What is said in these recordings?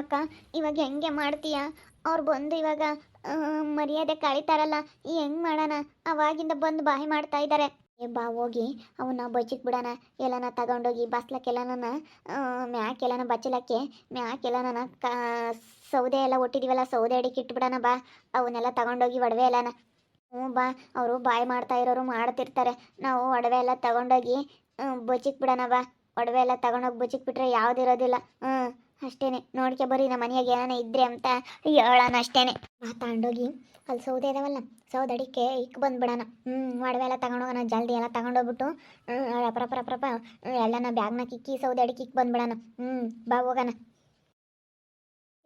ಅಕ್ಕ, ಇವಾಗ ಹೆಂಗೆ ಮಾಡ್ತೀಯ? ಅವ್ರು ಬಂದು ಇವಾಗ ಮರ್ಯಾದೆ ಕಳಿತಾರಲ್ಲ ಹೆಂಗ್ ಮಾಡೋಣ? ಅವಾಗಿಂದ ಬಂದು ಬಾಯಿ ಮಾಡ್ತಾ ಇದ್ದಾರೆ ಏ, ಬಾ, ಹೋಗಿ. ಅವನ್ನ ಬಚ್ಚಿಕ್ ಬಿಡೋಣ. ಎಲ್ಲನ ತಗೊಂಡೋಗಿ ಬಸ್ಲಕ್ಕೆಲ್ಲನ ಮ್ಯಾಕ್ ಎಲ್ಲನ ಬಚ್ಚಲಕ್ಕೆ ಮ್ಯಾಕ್ ಎಲ್ಲನ ಕ, ಸೌದೆ ಎಲ್ಲ ಒಟ್ಟಿದೀವಲ್ಲ, ಸೌದೆ ಅಡಿಕೆ ಇಟ್ಬಿಡೋಣ ಬಾ. ಅವನ್ನೆಲ್ಲ ತಗೊಂಡೋಗಿ ಒಡವೆ ಎಲ್ಲನ. ಹ್ಞೂ ಬಾ, ಅವರು ಬಾಯಿ ಮಾಡ್ತಾ ಇರೋರು ಮಾಡ್ತಿರ್ತಾರೆ. ನಾವು ಒಡವೆ ಎಲ್ಲ ತಗೊಂಡೋಗಿ ಬಚ್ಚಿಕ್ ಬಿಡೋಣ ಬಾ. ಒಡವೆ ಎಲ್ಲ ತಗೊಂಡೋಗಿ ಬಚ್ಚಿಕ್ ಬಿಟ್ರೆ ಯಾವುದಿರೋದಿಲ್ಲ ಹ್ಞೂ ಅಷ್ಟೇನೆ. ನೋಡ್ಕೆ ಬರ್ರಿ, ನಮ್ಮ ಮನೆಯಾಗ ಏನಾನ ಇದ್ರೆ ಅಂತ ಹೇಳೋಣ ಅಷ್ಟೇನೆ. ಮಾತಾಡೋಗಿ ಅಲ್ಲಿ ಸೌದೆ ಇದಾವಲ್ಲ ಸೌದೆ ಅಡಿಕೆ ಇಕ್ ಬಂದ್ಬಿಡೋಣ. ಹ್ಞೂ ಒಡವೆ ಎಲ್ಲ ತಗೊಂಡೋಗೋಣ, ಜಲ್ದಿ ಎಲ್ಲ ತಗೊಂಡೋಗ್ಬಿಟ್ಟು. ಹ್ಞೂ ರಪ್ಪ ಎಲ್ಲನ ಬ್ಯಾಗ್ನ ಕಿಕ್ಕಿ ಸೌದೆ ಅಡಿಕೆ ಇಕ್ ಬಂದ್ಬಿಡೋಣ. ಹ್ಞೂ ಬಾ ಹೋಗೋಣ.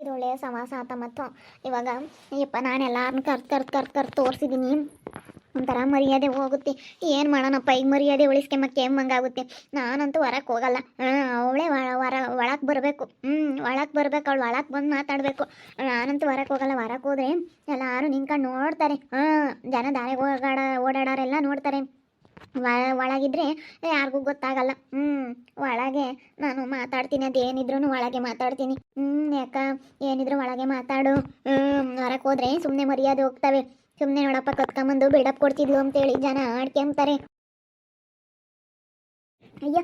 ಇದು ಒಳ್ಳೆಯ ಸಮಾಸ ಆತ ಮತ್ತು. ಇವಾಗ ಅಯ್ಯಪ್ಪ ನಾನು ಎಲ್ಲಾರನ್ನ ಕರ್ತ್ ಕರ್ತ್ ಕರ್ ತೋರಿಸಿದ್ದೀನಿ ಒಂಥರ ಮರ್ಯಾದೆ ಹೋಗುತ್ತೆ. ಏನು ಮಾಡೋಣಪ್ಪ, ಈಗ ಮರ್ಯಾದೆ ಉಳಿಸ್ಕೊಂಬಕ್ಕೆ ಹೆಂಗಾಗುತ್ತೆ ನಾನಂತೂ ಹೊರಕ್ಕೆ ಹೋಗಲ್ಲ. ಅವಳೇ ಹೊರ ಒಳಗೆ ಬರಬೇಕು. ಹ್ಞೂ ಒಳಗೆ ಬರಬೇಕು, ಅವಳು ಒಳಗೆ ಬಂದು ಮಾತಾಡಬೇಕು. ನಾನಂತೂ ಹೊರಕ್ಕೆ ಹೋಗಲ್ಲ. ಹೊರಕ್ಕೆ ಹೋದ್ರೆ ಎಲ್ಲರೂ ನಿಂತ್ಕೊಂಡು ನೋಡ್ತಾರೆ. ಹಾಂ, ಜನ ದಾರಿಗೆ ಓಡಾಡ ಓಡಾಡೋರೆಲ್ಲ ನೋಡ್ತಾರೆ. ಒಳಗಿದ್ರೆ ಯಾರಿಗೂ ಗೊತ್ತಾಗಲ್ಲ. ಹ್ಮ್, ಒಳಗೆ ನಾನು ಮಾತಾಡ್ತೀನಿ ಅದೇನಿದ್ರು ಒಳಗೆ ಮಾತಾಡ್ತೀನಿ. ಹ್ಮ್, ಯಾಕ? ಏನಿದ್ರು ಒಳಗೆ ಮಾತಾಡು. ಹ್ಮ್, ಹೊರಕ್ ಹೋದ್ರೆ ಸುಮ್ಮನೆ ಮರ್ಯಾದೆ ಹೋಗ್ತವೆ. ಸುಮ್ಮನೆ ನೋಡಪ್ಪ ಕತ್ಕೊಂಬಂದು ಬಿಡಪ್ ಕೊಡ್ತಿದ್ಲು ಅಂತೇಳಿ ಜನ ಆಡ್ಕೊಂತಾರೆ ಅಯ್ಯ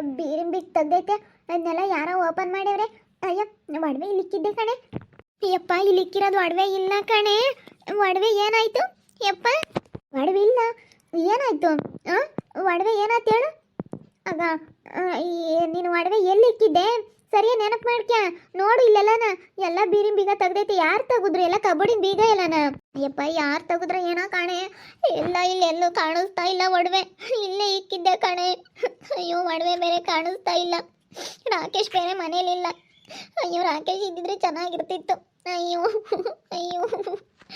ಬೀರಿಂಬಿಗ್ ತೆಗ್ದೈತೆ. ಅದನ್ನೆಲ್ಲ ಯಾರೋ ಓಪನ್ ಮಾಡ್ಯವ್ರೆ. ಅಯ್ಯ, ಒಡವೆ ಇಲ್ಲಿಕ್ಕಿದ್ದೆ ಕಣೆ. ಯಪ್ಪ, ಇಲ್ಲಿಕ್ಕಿರೋದು ಒಡವೆ ಇಲ್ಲ ಕಣೆ. ಒಡವೆ ಏನಾಯ್ತು? ಯಪ್ಪ, ಒಡವೆ ಇಲ್ಲ. ಏನಾಯ್ತು? ಒಡವೆ ಏನಾಯ್ತು ಹೇಳು? ಆಗ ನೀನು ಒಡವೆ ಎಲ್ಲಿ ಇಕ್ಕಿದ್ದೆ? ಸರಿಯ ನೆನಪು ಮಾಡ್ಕ್ಯ? ನೋಡು ಇಲ್ಲೆಲ್ಲನ. ಎಲ್ಲ ಬೀರಿನ ಬೀಗ ತೆಗ್ದೈತಿ. ಯಾರು ತೆಗುದ್ರು? ಎಲ್ಲ ಕಬಡಿನ ಬೀಗ ಎಲ್ಲನ? ಅಯ್ಯಪ್ಪ, ಯಾರು ತೆಗೆದ್ರೆ ಏನೋ ಕಾಣೆ. ಎಲ್ಲ ಇಲ್ಲೆಲ್ಲೂ ಕಾಣಿಸ್ತಾ ಇಲ್ಲ ಒಡವೆ. ಇಲ್ಲೇ ಇಕ್ಕಿದ್ದೆ ಕಣೆ. ಅಯ್ಯೋ, ಒಡವೆ ಬೇರೆ ಕಾಣಿಸ್ತಾ ಇಲ್ಲ. ರಾಕೇಶ್ ಬೇರೆ ಮನೇಲಿಲ್ಲ. ಅಯ್ಯೋ, ರಾಕೇಶ್ ಇದ್ದಿದ್ರೆ ಚೆನ್ನಾಗಿರ್ತಿತ್ತು. ಅಯ್ಯೋ ಅಯ್ಯೋ.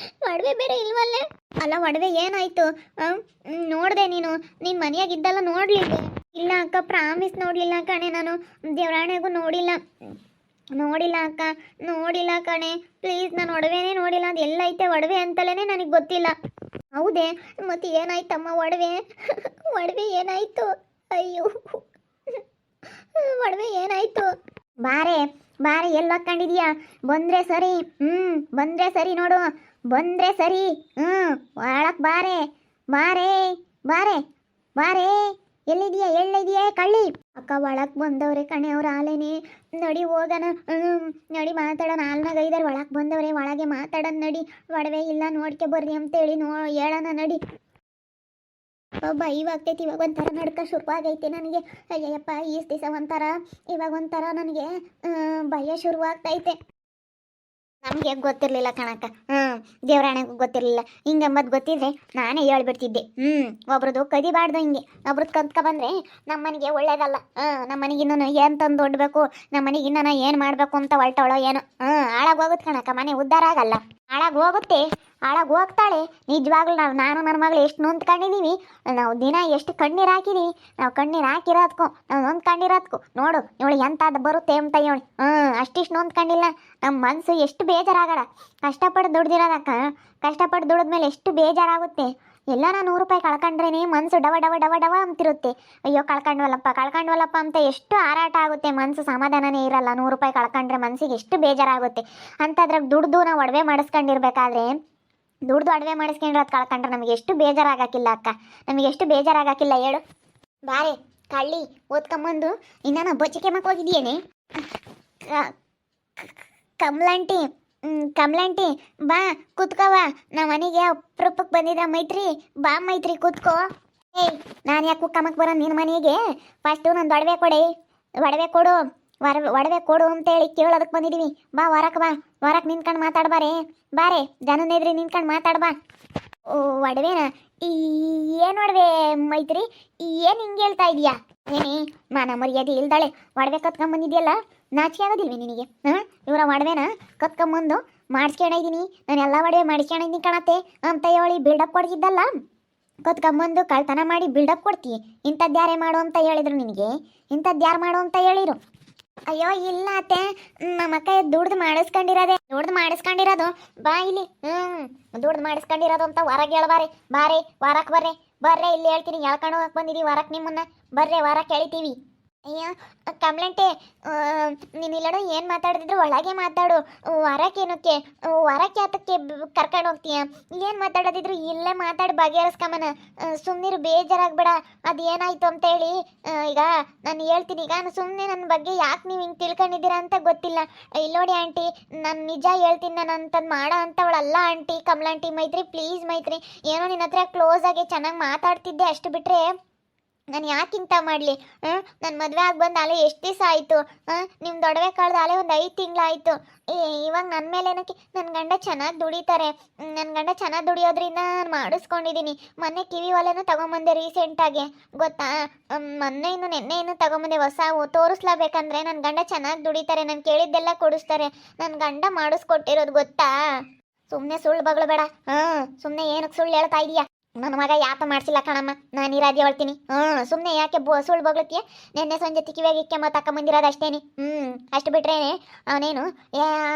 ಒಡವೆ ಬೇರೆ ಇಲ್ವಲ್ಲೇ? ಅಲ್ಲ ಒಡವೆ ಏನಾಯ್ತು? ನೋಡಿದೆ ನೀನು. ನೀನು ಮನೆಯಾಗಿದ್ದಲ್ಲ ನೋಡ್ಲಿಲ್ಲ ಇಲ್ಲ ಅಕ್ಕ ಪ್ರಾಮಿಸ್ ನೋಡಲಿಲ್ಲ ಕಣೆ ನಾನು. ದೇವರಾಣೆಗೂ ನೋಡಿಲ್ಲ. ನೋಡಿಲ್ಲ ಅಕ್ಕ, ನೋಡಿಲ್ಲ ಕಣೆ. ಪ್ಲೀಸ್ ನಾನು ಒಡವೆನೇ ನೋಡಿಲ್ಲ. ಅದು ಎಲ್ಲೈತೆ ಒಡವೆ ಅಂತಲೇ ನನಗೆ ಗೊತ್ತಿಲ್ಲ. ಹೌದೇ? ಮತ್ತೆ ಏನಾಯ್ತಮ್ಮ ಒಡವೆ? ಒಡವೆ ಏನಾಯ್ತು? ಅಯ್ಯೋ. ಒಡವೆ ಏನಾಯ್ತು? ಬಾರೆ ಬಾರೆ, ಎಲ್ಲ ಹಾಕೊಂಡಿದ್ಯಾ? ಬಂದ್ರೆ ಸರಿ. ಹ್ಮ್, ಬಂದ್ರೆ ಸರಿ ನೋಡು. ಬಂದ್ರೆ ಸರಿ. ಹ್ಞೂ ಒಳಕ್ಕೆ ಬಾರೆ. ಬಾರೆ ಬಾರೆ. ಬಾರೆ. ಎಲ್ಲಿದೆಯಾ ಎಲ್ಲಿದೆಯಾ ಕಳ್ಳಿ. ಅಕ್ಕ ಒಳಕ್ ಬಂದವ್ರೆ ಕಣೆ, ಅವ್ರ ಆಲೇನೆ ನಡಿ ಹೋಗೋಣ. ನಡಿ ಮಾತಾಡೋಣ. ಆಲ್ನಾಗ ಐದಾರು ಒಳಕ್ ಬಂದವ್ರೆ, ಒಳಗೆ ಮಾತಾಡೋಣ, ನಡಿ. ಒಡವೆ ಇಲ್ಲ, ನೋಡ್ಕೆ ಬರ್ರಿ ಅಂತೇಳಿ ನೋ, ಹೇಳೋಣ, ನಡಿ. ಒಬ್ಬ ಇವಾಗ್ತೈತಿ ಇವಾಗ ಒಂಥರ ನಡ್ಕ ಶುರುವಾಗೈತೆ ನನಗೆ. ಅಯ್ಯಪ್ಪ ಈಸ್ ದಿವಸ ಒಂಥರ, ಇವಾಗ ಒಂಥರ ನನಗೆ ಭಯ ಶುರುವಾಗ್ತೈತೆ. ನಮಗೆ ಗೊತ್ತಿರಲಿಲ್ಲ ಕಣಕ್ಕ? ಹ್ಞೂ ದೇವರಾಣೆಗೂ ಗೊತ್ತಿರಲಿಲ್ಲ. ಮದ್ ಗೊತ್ತಿದ್ರೆ ನಾನೇ ಹೇಳ್ಬಿಡ್ತಿದ್ದೆ. ಹ್ಞೂ ಒಬ್ರದ್ದು ಕದಿಬಾರ್ದು ಹಿಂಗೆ. ಒಬ್ರದ್ದು ಕದ್ಕ ಬಂದರೆ ನಮ್ಮ ಮನೆಗೆ ಒಳ್ಳೇದಲ್ಲ. ಹ್ಞೂ ನಮ್ಮ ಮನೆಗೆ ಇನ್ನೂ ಏನು ತಂದು ಒಡ್ಬೇಕು? ನಮ್ಮ ಮನೆಗೆ ಇನ್ನೂ ಏನು ಮಾಡಬೇಕು ಅಂತ ಹೊಲ್ಟವಳೋ ಏನೋ? ಹ್ಞೂ ಹಾಳಾಗಿ ಹೋಗುತ್ತೆ ಕಣಕ್ಕ, ಮನೆ ಉದ್ಧಾರ ಆಗಲ್ಲ. ಹಾಳಾಗಿ ಹೋಗುತ್ತೆ. ಹಾಳಾಗಿ ಹೋಗ್ತಾಳೆ. ನಿಜವಾಗ್ಲೂ ನಾವು, ನಾನು ನನ್ನ ಮಗಳು ಎಷ್ಟು ನೊಂದ್ಕೊಂಡಿದ್ದೀವಿ ನಾವು ದಿನ ಎಷ್ಟು ಕಣ್ಣೀರು ಹಾಕಿದೀವಿ. ನಾವು ಕಣ್ಣೀರು ಹಾಕಿರೋದ್ಕು, ನಾವು ನೊಂದ್ಕೊಂಡಿರೋದ್ಕು. ನೋಡು ಇವಳು ಎಂತಾದ ಬರುತ್ತೆ ಅಂತ ಇವಳು ಹ್ಞೂ ಅಷ್ಟಿಷ್ಟು ನೊಂದ್ಕೊಂಡಿಲ್ಲ. ನಮ್ಮ ಮನಸ್ಸು ಎಷ್ಟು ಬೇಜಾರಾಗಲ್ಲ. ಕಷ್ಟಪಟ್ಟು ದುಡ್ದಿರೋದಕ್ಕ ಕಷ್ಟಪಟ್ಟು ದುಡಿದ್ಮೇಲೆ ಎಷ್ಟು ಬೇಜಾರಾಗುತ್ತೆ. ಎಲ್ಲಾನ ನೂರು ರೂಪಾಯಿ ಕಳ್ಕೊಂಡ್ರೇನೆ ಮನಸ್ಸು ಡವ ಡವ ಡವ ಡವ ಅಂತಿರುತ್ತೆ. ಅಯ್ಯೋ, ಕಳ್ಕೊಂಡ್ವಲ್ಲಪ್ಪ ಕಳ್ಕೊಂಡ್ವಲ್ಲಪ್ಪ ಅಂತ ಎಷ್ಟು ಹಾರಾಟ ಆಗುತ್ತೆ. ಮನಸ್ಸು ಸಮಾಧಾನನೇ ಇರಲ್ಲ. ನೂರು ರೂಪಾಯಿ ಕಳ್ಕೊಂಡ್ರೆ ಮನಸ್ಸಿಗೆ ಎಷ್ಟು ಬೇಜಾರಾಗುತ್ತೆ. ಅಂಥದ್ರಾಗ ದುಡ್ದು ನಾವು ಒಡವೆ ಮಾಡಿಸ್ಕೊಂಡಿರ್ಬೇಕಾದ್ರೆ ದುಡ್ದು ಅಡುಗೆ ಮಾಡಿಸ್ಕೊಂಡ್ರೆ ಅದು ಕಳ್ಕೊಂಡ್ರೆ ನಮಗೆ ಎಷ್ಟು ಬೇಜಾರಾಗಾಕಿಲ್ಲ ಅಕ್ಕ. ನಮಗೆ ಎಷ್ಟು ಬೇಜಾರಾಗಾಕಿಲ್ಲ ಹೇಳು. ಬಾರೆ, ಕಳ್ಳಿ, ಓದ್ಕೊಂಬಂದು ಇನ್ನ ಬೊಚ್ಚಿಕೆ ಮಕ್ಕ ಹೋಗಿದ್ಯೇನೆ ಕಮಲಾಂಟಿ ಕಮಲಂಟಿ, ಬಾ ಕುತ್ಕೋವ ನಮ್ಮ ಮನೆಗೆ ಅಪ್ರೂಪಕ್ಕೆ ಬಂದಿದ್ದ ಮೈತ್ರಿ, ಬಾ ಮೈತ್ರಿ, ಕೂತ್ಕೋ. ಏಯ್, ನಾನು ಯಾಕೆ ಕುಕ್ಕಮ್ಮಕ್ಕೆ ಬರೋ ನಿನ್ನ ಮನೆಗೆ? ಫಸ್ಟು ನಂದು ಒಡವೆ ಕೊಡಿ. ಒಡವೆ ಕೊಡು. ವರ ಒಡವೆ ಕೊಡು ಅಂತೇಳಿ ಕೇಳೋದಕ್ಕೆ ಬಂದಿದ್ದೀವಿ ಬಾ ವರಕ್ಕೆ ಬಾ. ವರಕ್ಕೆ ನಿಂತ್ಕೊಂಡು ಮಾತಾಡ್ಬಾರೆ ಬಾರೆ. ಜನನ ಜನನೇದ್ರಿ ನಿಂತ್ಕೊಂಡು ಮಾತಾಡ್ಬಾ ಓ, ಒಡವೆನ? ಏನು ಒಡವೆ ಮೈತ್ರಿ? ಏನು ಹಿಂಗೆ ಹೇಳ್ತಾ ಇದೀಯಾ? ಏನೇ ಮಾನ ಮರ್ಯಾದೆ ಇಲ್ದಾಳೆ. ಒಡವೆ ಕತ್ಕೊಂಬಂದಿದ್ಯಲ್ಲ ನಾಚಿಕೆ ಆಗೋದಿಲ್ವೇ ನಿನಗೆ? ಹಾಂ? ಇವರ ಒಡವೆನ ಕತ್ಕೊಂಬಂದು ಮಾಡಿಸ್ಕೊಂಡಿದ್ದೀನಿ ನಾನು ಎಲ್ಲ ಒಡವೆ ಮಾಡಿಸ್ಕೊಂಡಿದ್ದೀನಿ ಕಾಣತ್ತೆ. ಅಂತ ಹೇಳಿ ಬಿಲ್ಡಪ್ ಕೊಡ್ತಿದ್ದಲ್ಲ ಕತ್ಕೊಂಬಂದು ಕಳ್ತನ ಮಾಡಿ ಬಿಲ್ಡಪ್ ಕೊಡ್ತೀವಿ ಇಂಥದ್ದು ಯಾರೇ ಮಾಡು ಅಂತ ಹೇಳಿದ್ರು ನಿನಗೆ? ಇಂಥದ್ದು ಯಾರು ಮಾಡು ಅಂತ ಹೇಳಿರು? ಅಯ್ಯೋ, ಇಲ್ಲ ಅತ್ತೆ. ನಮ್ಮ ಅಕ್ಕ ದುಡ್ದು ಮಾಡಿಸ್ಕೊಂಡಿರೋದೆ. ದುಡ್ದು ಮಾಡಿಸ್ಕೊಂಡಿರೋದು. ಬಾ ಇಲ್ಲಿ. ಹ್ಮ್. ದುಡ್ದು ಮಾಡಿಸ್ಕೊಂಡಿರೋದು ಅಂತ ಹೊರಗೆ ಹೇಳ್ಬಾರೆ ಬಾರಿ. ವಾರಕ್ಕೆ ಬರ್ರೆ. ಬರ್ರೆ, ಇಲ್ಲಿ ಹೇಳ್ತೀನಿ. ಎಳ್ಕೊಂಡು ಹೋಗಕ್ ಬಂದಿದೀವಿ. ವಾರಕ್ಕೆ ನಿಮ್ಮನ್ನ. ಬರ್ರೆ ವಾರಕ್ಕೆ ಎಳಿತೀವಿ. ಅಯ್ಯೋ, ಕಮ್ಲಂಟೆ ನೀನು ಇಲ್ಲಡ ಏನು ಮಾತಾಡಿದ್ರು ಒಳಗೆ ಮಾತಾಡು. ವರಕ್ಕೇನಕ್ಕೆ? ವರಕ್ಕೆ ಆತಕ್ಕೆ ಕರ್ಕೊಂಡು ಹೋಗ್ತೀಯ? ಏನು ಮಾತಾಡೋದಿದ್ರು? ಇಲ್ಲೇ ಮಾತಾಡಿ ಬಗೆಹರಿಸ್ಕಮನ ಸುಮ್ಮನಿರು ಬೇಜಾರಾಗ್ಬೇಡ. ಅದು ಏನಾಯ್ತು ಅಂತ ಹೇಳಿ. ಈಗ ನಾನು ಹೇಳ್ತೀನಿ. ಈಗ ನಾನು ಸುಮ್ಮನೆ ನನ್ನ ಬಗ್ಗೆ ಯಾಕೆ ನೀವು ಹಿಂಗೆ ತಿಳ್ಕೊಂಡಿದ್ದೀರಾ ಅಂತ ಗೊತ್ತಿಲ್ಲ. ಇಲ್ಲೋಡಿ ಆಂಟಿ, ನಾನು ನಿಜ ಹೇಳ್ತೀನಿ. ನಾನು ಅಂತಂದು ಮಾಡೋ ಅಂಥವಳಲ್ಲ ಆಂಟಿ, ಕಮಲಾಂಟಿ ಮೈತ್ರಿ. ಪ್ಲೀಸ್ ಮೈತ್ರಿ. ಏನೋ ನಿನ್ನ ಹತ್ರ ಕ್ಲೋಸ್ ಆಗಿ ಚೆನ್ನಾಗಿ ಮಾತಾಡ್ತಿದ್ದೆ ಅಷ್ಟು ಬಿಟ್ಟರೆ ನಾನು ಯಾಕಿಂತ ಮಾಡಲಿ? ನನ್ನ ಮದುವೆ ಆಗಿ ಬಂದು ಅಲ್ಲೇ ಎಷ್ಟು ದಿವಸ ಆಯಿತು? ನಿಮ್ಮ ದೊಡವೆ ಕಳೆದ ಅಲ್ಲೇ ಒಂದು ಐದು ತಿಂಗಳಾಯಿತು. ಇವಾಗ ನನ್ನ ಮೇಲೆ ಏನಕ್ಕೆ? ನನ್ನ ಗಂಡ ಚೆನ್ನಾಗಿ ದುಡಿತಾರೆ. ನನ್ನ ಗಂಡ ಚೆನ್ನಾಗಿ ದುಡಿಯೋದ್ರಿಂದ ನಾನು ಮಾಡಿಸ್ಕೊಂಡಿದ್ದೀನಿ ಮೊನ್ನೆ ಕಿವಿ ಒಲೆನೂ ತೊಗೊಂಬಂದೆ ರೀಸೆಂಟಾಗಿ ಗೊತ್ತಾ? ಮೊನ್ನೆ ಇನ್ನು ನೆನ್ನೆ ಇನ್ನು ತೊಗೊಂಬಂದೆ. ಹೊಸ ತೋರಿಸ್ಲೇಬೇಕಂದ್ರೆ ನನ್ನ ಗಂಡ ಚೆನ್ನಾಗಿ ದುಡಿತಾರೆ. ನಾನು ಕೇಳಿದ್ದೆಲ್ಲ ಕೊಡಿಸ್ತಾರೆ. ನನ್ನ ಗಂಡ ಮಾಡಿಸ್ಕೊಟ್ಟಿರೋದು ಗೊತ್ತಾ? ಸುಮ್ಮನೆ ಸುಳ್ಳು ಬಗಳು ಬೇಡ ಹಾಂ ಸುಮ್ಮನೆ ಏನಕ್ಕೆ ಸುಳ್ಳು ಹೇಳ್ತಾ ಇದೀಯಾ? ನನ್ನ ಮಗ ಯಾತ ಮಾಡ್ಸಿಲ್ಲ ಕಣಮ್ಮ. ನಾನು ಇರಾದಿ ಹೇಳ್ತೀನಿ. ಹ್ಞೂ ಸುಮ್ಮನೆ ಯಾಕೆ ಬೋ ಸುಳ್ಳು ಬಗ್ಲತ್ತೀಯ ನಿನ್ನೆ ಸಂಜೆ ತಿಕ್ಕಿವಾಗಿ ಇಕ್ಕೆ ತಕ್ಕ ಬಂದಿರೋದು ಅಷ್ಟೇನಿ. ಹ್ಞೂ ಅಷ್ಟು ಬಿಟ್ರೇನೆ ಅವನೇನು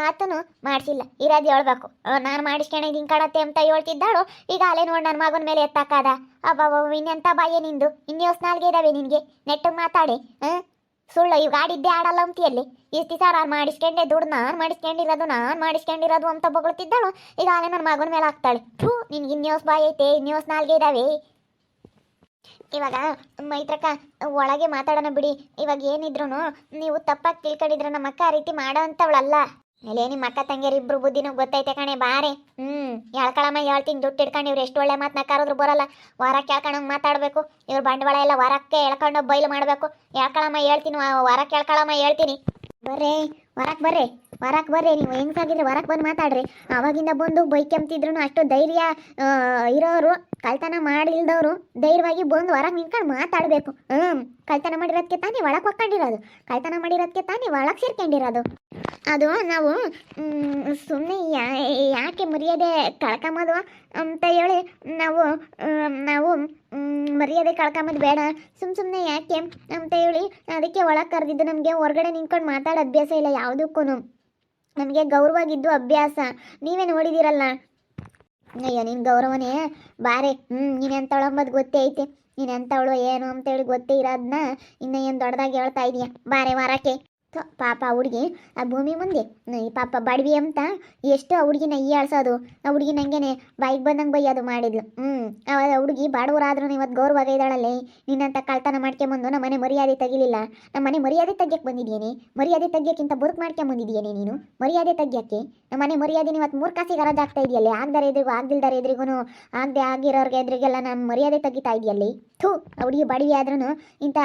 ಆತನು ಮಾಡಿಸಿಲ್ಲ. ಇರಾದಿ ಹೇಳ್ಬೇಕು. ನಾನು ಮಾಡಿಸ್ಕೊಂಡಿದ್ದೀನಿ ಕಾಣತ್ತೆ ಅಂತ ಹೇಳ್ತಿದ್ದಾಳು, ಈಗ ಅಲ್ಲೇ ನೋಡಿ ನನ್ನ ಮಗನ ಮೇಲೆ ಎತ್ತಾಕದ ಅಬ್ಬ ಇನ್ನೆಂಥ ಬಾಯೇ ನಿಂದು? ಇನ್ನೂ ನಾಲ್ಗೆ ಇದಾವೆ ನಿನಗೆ. ನೆಟ್ಟಿಗೆ ಮಾತಾಡಿ, ಹಾಂ? ಸುಳ್ಳು ಇವಾಗ ಆಡಿದ್ದೆ ಆಡಲ್ಲ ಅಂತೀಯಲ್ಲಿ. ಇಷ್ಟು ದಿವಸ ನಾನು ಮಾಡಿಸ್ಕೊಂಡೆ ದುಡ್ಡು ನಾನು ಮಾಡಿಸ್ಕೊಂಡಿರೋದು ನಾನು ಮಾಡಿಸ್ಕೊಂಡಿರೋದು ಅಂತ ಬೊಗಳ್ತಿದ್ದಾಳು? ಈಗ ಆಲೆ ನನ್ನ ಮಗನ ಮೇಲೆ ಹಾಕ್ತಾಳೆ. ಥೂ, ನಿನ್ಗೆ ಇನ್ಯೋಸ್ ಬಾಯ್ ಐತೆ ಇನ್ಯೋಸ್ ನಾಲ್ಗೆ ಇದಾವೆ. ಇವಾಗ, ಮೈತ್ರಕ್ಕ, ಒಳಗೆ ಮಾತಾಡೋಣ ಬಿಡಿ. ಇವಾಗ ಏನಿದ್ರು ನೀವು ತಪ್ಪಾಗಿ ತಿಳ್ಕೊಂಡಿದ್ರೆ ನಮ್ಮ ಅಕ್ಕ ಆ ರೀತಿ ಮಾಡೋ ಅಂಥವಳಲ್ಲ ಎಲೆ ನಿಮ್ಮ ಅಕ್ಕ ತಂಗಿಯರು ಇಬ್ರು ಬುದ್ಧಿನೂ ಗೊತ್ತೈತೆ ಕಣೆ, ಬಾರೆ. ಹ್ಮ್ ಹೇಳ್ಕೊಳಮ್ಮ ಹೇಳ್ತೀನಿ, ದುಡ್ಡು ಇಟ್ಕೊಂಡು ಇವ್ರು ಎಷ್ಟು ಒಳ್ಳೆ ಮಾತು ನಕ್ಕಾರದ್ರು ಬರಲ್ಲ. ವಾರ ಕೇಳ್ಕೊಂಡಂಗೆ ಮಾತಾಡಬೇಕು. ಇವ್ರ ಬಂಡವಾಳ ಎಲ್ಲ ವಾರಕ್ಕೆ ಹೇಳ್ಕೊಂಡು ಬೈಲು ಮಾಡಬೇಕು. ಹೇಳ್ಕೊಳಮ್ಮ ಹೇಳ್ತೀನಿ ವಾರ ಕೇಳ್ಕೊಳಮ್ಮ ಹೇಳ್ತೀನಿ. ಬರ್ರಿ ವರಕ್ಕೆ ಬರ್ರಿ ವರಕ್ಕೆ ಬರ್ರಿ, ನೀವು ಹೆಂಗ್ಸಾಗಿದ್ರೆ ವರಕ್ಕೆ ಬಂದು ಮಾತಾಡ್ರಿ. ಅವಾಗಿಂದ ಬಂದು ಬೈಕೆಂಬ್ತಿದ್ರು ಅಷ್ಟು ಧೈರ್ಯ ಇರೋರು, ಕಳ್ತನ ಮಾಡಿಲ್ದವರು ಧೈರ್ಯವಾಗಿ ಬಂದು ಹೊರಗೆ ನಿಂತ್ಕೊಂಡು ಮಾತಾಡಬೇಕು. ಹ್ಞೂ ಕಳ್ತನ ಮಾಡಿರೋದಕ್ಕೆ ತಾನೇ ಒಳಗೆ ಹೊಕ್ಕೊಂಡಿರೋದು ಕಳ್ತನ ಮಾಡಿರೋದಕ್ಕೆ ತಾನೇ ಒಳಗೆ ಸೇರ್ಕೊಂಡಿರೋದು. ಅದು ನಾವು ಸುಮ್ಮನೆ ಯಾಕೆ ಮರ್ಯಾದೆ ಕಳ್ಕೊಂಬೋದು ಅಂತ ಹೇಳಿ ನಾವು ನಾವು ಮರ್ಯಾದೆ ಕಳ್ಕೊಂಬೋದು ಬೇಡ. ಸುಮ್ಮ ಸುಮ್ಮನೆ ಯಾಕೆ ಅಂತ ಹೇಳಿ ಅದಕ್ಕೆ ಒಳಗೆ ಕರೆದಿದ್ದು ನಮಗೆ ಹೊರಗಡೆ ನಿಂತ್ಕೊಂಡು ಮಾತಾಡೋ ಅಭ್ಯಾಸ ಇಲ್ಲ ಯಾವುದಕ್ಕೂ ನಮಗೆ ಗೌರವಾಗಿದ್ದು ಅಭ್ಯಾಸ. ನೀವೇ ನೋಡಿದ್ದೀರಲ್ಲ ಅಯ್ಯೋ ನಿನ್ನ ಗೌರವನೇ ಬಾರೆ. ಹ್ಞೂ ನೀನು ಎಂಥವಳು ಅಂಬೋದು ಗೊತ್ತೇ ಐತೆ. ನೀನು ಎಂಥವಳು ಏನು ಅಂತೇಳಿ ಗೊತ್ತೇ ಇರೋದನ್ನ ಇನ್ನೂ ಏನು ದೊಡ್ಡದಾಗಿ ಹೇಳ್ತಾ ಇದೀಯ? ಬಾರೆ ವಾರಕ್ಕೆ. ಪಾಪ ಹುಡುಗಿ, ಆ ಭೂಮಿ ಮುಂದೆ ಈ ಪಾಪ ಬಡವಿ ಅಂತ ಎಷ್ಟು ಆ ಹುಡುಗಿನ ಆಳ್ಸೋದು ಆ ಹುಡುಗಿ ನಂಗೆನೆ ಬೈಕ್ ಬಂದಂಗೆ ಅದು ಮಾಡಿದ್ಲು. ಹ್ಞೂ ಆ ಹುಡುಗಿ ಬಾಡವರಾದ್ರೂ ಇವತ್ತು ಗೌರವ ಇದ್ದಾಳಲ್ಲೇ. ನಿನ್ನಂತ ಕಳ್ತನ ಮಾಡ್ಕೊಂಬಂದು ನಮ್ಮ ಮನೆ ಮರ್ಯಾದೆ ತೆಗಿಲಿಲ್ಲ. ನಮ್ಮ ಮನೆ ಮರ್ಯಾದೆ ತೆಗ್ಯಕ್ಕೆ ಬಂದಿದ್ದೀನಿ ಮರ್ಯಾದೆ ತೆಗ್ಯಕ್ಕಿಂತ ಬುರುಕು ಮಾಡ್ಕೊಂಬಂದಿದ್ದೀನಿ ನೀನು? ಮರ್ಯಾದೆ ತಗ್ಗಕ್ಕೆ ನಮ್ಮ ಮನೆ ಮರ್ಯಾದೆ ಇವತ್ತು ಮೂರು ಕಾಸಿಗೆ ಹರಾಜಾಗ್ತಾ ಇದೆಯಲ್ಲೇ? ಆಗ್ದಾರ ಎದುರಿಗೂ, ಆಗ್ದಿಲ್ದಾರ ಎದುರಿಗೂ ಆಗದೆ ಆಗಿರೋರ್ಗೆ ಎದುರಿಗೆಲ್ಲ ನಮ್ಮ ಮರ್ಯಾದೆ ತೆಗಿತಾ ಇದೆಯಲ್ಲಿ? ಥೂ ಆ ಹುಡುಗಿ ಬಡವಿ ಆದ್ರೂ ಇಂಥ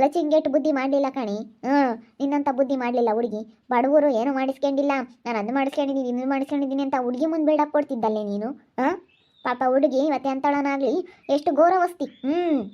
ಲಚಿಂಗೇಟ್ ಬುದ್ಧಿ ಮಾಡಲಿಲ್ಲ ಕಣಿ. ಹ್ಞೂ, ನಿನ್ನಂಥ ಬುದ್ಧಿ ಮಾಡಲಿಲ್ಲ ಹುಡುಗಿ. ಬಡವರು ಏನೂ ಮಾಡಿಸ್ಕೊಂಡಿಲ್ಲ. ನಾನು ಅದು ಮಾಡಿಸ್ಕೊಂಡಿದ್ದೀನಿ ಇದು ಮಾಡಿಸ್ಕೊಂಡಿದ್ದೀನಿ ಅಂತ ಹುಡುಗಿ ಮುಂದೆ ಬೇಡಕ್ಕೆ ಕೊಡ್ತಿದ್ದಲ್ಲೇ ನೀನು. ಹಾಂ? ಪಾಪ ಹುಡುಗಿ ಇವತ್ತು ಎಂತಳನಾಗಲಿ ಎಷ್ಟು ಗೌರವಸ್ತಿ. ಹ್ಞೂ.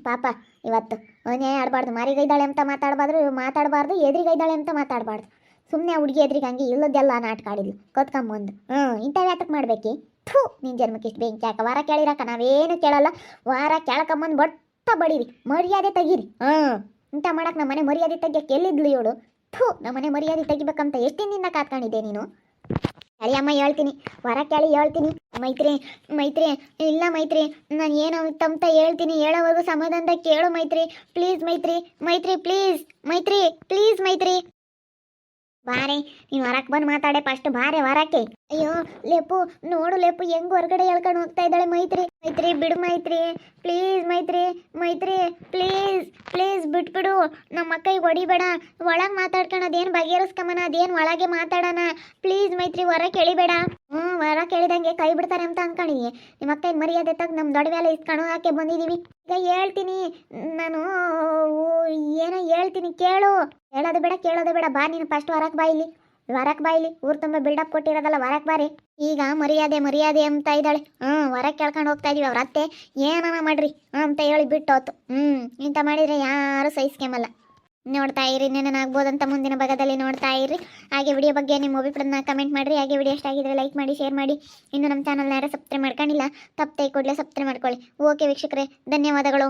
ಪಾಪ, ಇವತ್ತು ಅವನೇ ಆಡಬಾರ್ದು ಮಾರಿಗೈದಾಳೆ ಅಂತ ಮಾತಾಡಬಾರ್ದು ಮಾತಾಡಬಾರ್ದು, ಎದ್ರಿಗೈದಾಳೆ ಅಂತ ಮಾತಾಡಬಾರ್ದು. ಸುಮ್ಮನೆ ಹುಡುಗಿ ಎದುರಿಗೆ ಹಂಗೆ ಇಲ್ಲದೆಲ್ಲ ನಾಟಕ ಆಡಿದ್ಲು. ಕತ್ಕೊಂಬಂದು ಹ್ಞೂ, ಇಂಥವು ಯಾತಕ್ಕೆ ಮಾಡಬೇಕೆ? ಥೂ ನಿನ್ನ ಜನ್ಮಕ್ಕೆ ಇಷ್ಟು ಬೆಂಕಿ ಯಾಕೆ ವಾರ ಕೇಳಿರಾಕ, ನಾವೇನು ಕೇಳಲ್ಲ. ವಾರ ಕೇಳಕಮ್ಮಂದು ಬಟ್ಟ ಬಡೀರಿ. ಮರ್ಯಾದೆ ತೆಗೀರಿ. ಹಾಂ, ಇಂಥ ಮಾಡಕ್ಕೆ ನಮ್ಮ ಮನೆ ಮರ್ಯಾದೆ ತೆಗಿಯಕ್ಕೆ ಎಲ್ಲಿದ್ಲು ಇವಳು? ಥೂ, ನಮ್ಮ ಮನೆ ಮರ್ಯಾದೆ ತೆಗಿಬೇಕಂತ ಎಷ್ಟು ಕಾತ್ಕೊಂಡಿದ್ದೆ ನೀನು? ಕೇಳಿ ಅಮ್ಮ, ಹೇಳ್ತೀನಿ. ವರ ಕೇಳಿ ಹೇಳ್ತೀನಿ. ಮೈತ್ರಿ ಮೈತ್ರಿ, ಇಲ್ಲ ಮೈತ್ರಿ, ನಾನು ಏನೋ ಅಂತ ಹೇಳ್ತೀನಿ. ಹೇಳೋವರೆಗೂ ಸಮಾಧಾನದಾಗ ಕೇಳು ಮೈತ್ರಿ. ಪ್ಲೀಸ್ ಮೈತ್ರಿ ಮೈತ್ರಿ, ಪ್ಲೀಸ್ ಮೈತ್ರಿ ಪ್ಲೀಸ್ ಮೈತ್ರಿ. ಬಾರೆ, ನೀನು ಹೊರಕ್ ಬಂದು ಮಾತಾಡೆ ಫಸ್ಟ್, ಬಾರೆ ಹೊರಕ್ಕೆ ಅಯ್ಯೋ, ಲೇಪು, ನೋಡು ಲೇಪು, ಹೆಂಗ್ ಹೊರಗಡೆ ಎಳ್ಕೊಂಡು ಹೋಗ್ತಾ ಇದ್ದಾಳೆ ಮೈತ್ರಿ. ಮೈತ್ರಿ, ಬಿಡು ಮೈತ್ರಿ. ಪ್ಲೀಸ್ ಮೈತ್ರಿ ಮೈತ್ರಿ, ಪ್ಲೀಸ್ ಪ್ಲೀಸ್ ಬಿಟ್ಬಿಡು. ನಮ್ಮ ಮಕ್ಕಳಿಗೆ ಹೊಡಿಬೇಡ. ಒಳಗೆ ಮಾತಾಡ್ಕೊಣ, ಅದೇನು ಬಗೆಹರಿಸ್ಕೊಂಬನ ಅದೇನು ಒಳಗೆ ಮಾತಾಡೋಣ. ಪ್ಲೀಸ್ ಮೈತ್ರಿ ಹೊರ ಕೇಳಿಬೇಡ ಹ್ಞೂ ಹೊರ ಕೇಳಿದಂಗೆ ಕೈ ಬಿಡ್ತಾರೆ ಅಂತ ಅನ್ಕೊಂಡಿದ್ದೀನಿ ನಿಮ್ಮ ಅಕ್ಕ ಮರ್ಯಾದೆ ತಗ್ ನಮ್ಮ ದೊಡ್ಡ ಮೇಲೆ ಇಸ್ಕೊಂಡು ಹಾಕಿ ಬಂದಿದ್ದೀವಿ ಹೇಳ್ತೀನಿ, ನಾನು ಏನೋ ಹೇಳ್ತೀನಿ, ಕೇಳು. ಹೇಳೋದು ಬೇಡ, ಕೇಳೋದು ಬೇಡ. ಬಾ ನೀನು ಫಸ್ಟ್ ಹೊರಕ್ಕೆ ಬಾ ಇಲ್ಲಿ. ಹೊರಕ್ಕೆ ಬಾ ಇಲ್ಲಿ. ಊರು ತುಂಬ ಬಿಲ್ಡಪ್ ಕೊಟ್ಟಿರೋದಲ್ಲ, ವರಕ್ ಬಾರಿ. ಈಗ ಮರ್ಯಾದೆ ಮರ್ಯಾದೆ ಅಂತ ಇದ್ದಾಳೆ. ಹ್ಞೂ ಹೊರಗೆ ಕೇಳ್ಕೊಂಡು ಹೋಗ್ತಾ ಇದೀವಿ ಅವ್ರ ಅತ್ತೆ. ಏನನ ಮಾಡ್ರಿ ಅಂತ ಹೇಳಿ ಬಿಟ್ಟು ಹೋತು ಹ್ಞೂ ಇಂಥ ಮಾಡಿದರೆ ಯಾರು ಸಹಿಸ್ಕೊಂಬಲ್ಲ ನೋಡ್ತಾ ಇರಿ ಆಗ್ಬೋದಂತ ಮುಂದಿನ ಭಾಗದಲ್ಲಿ ನೋಡ್ತಾ ಇರಿ. ಹಾಗೆ ವಿಡಿಯೋ ಬಗ್ಗೆ ನಿಮ್ಮ ಅಭಿಪ್ರಾಯನ ಕಮೆಂಟ್ ಮಾಡಿರಿ. ಹಾಗೆ ವಿಡಿಯೋ ಇಷ್ಟ ಆಗಿದ್ರೆ ಲೈಕ್ ಮಾಡಿ ಶೇರ್ ಮಾಡಿ. ಇನ್ನು ನಮ್ಮ ಚಾನಲ್ನ ಯಾರು ಸಬ್ಸ್ಕ್ರೈಬ್ ಮಾಡ್ಕೊಂಡಿಲ್ಲ, ತಪ್ಪದೆ ಕೂಡಲೇ ಸಬ್ಸ್ಕ್ರೈಬ್ ಮಾಡ್ಕೊಳ್ಳಿ. ಓಕೆ ವೀಕ್ಷಕರೇ, ಧನ್ಯವಾದಗಳು.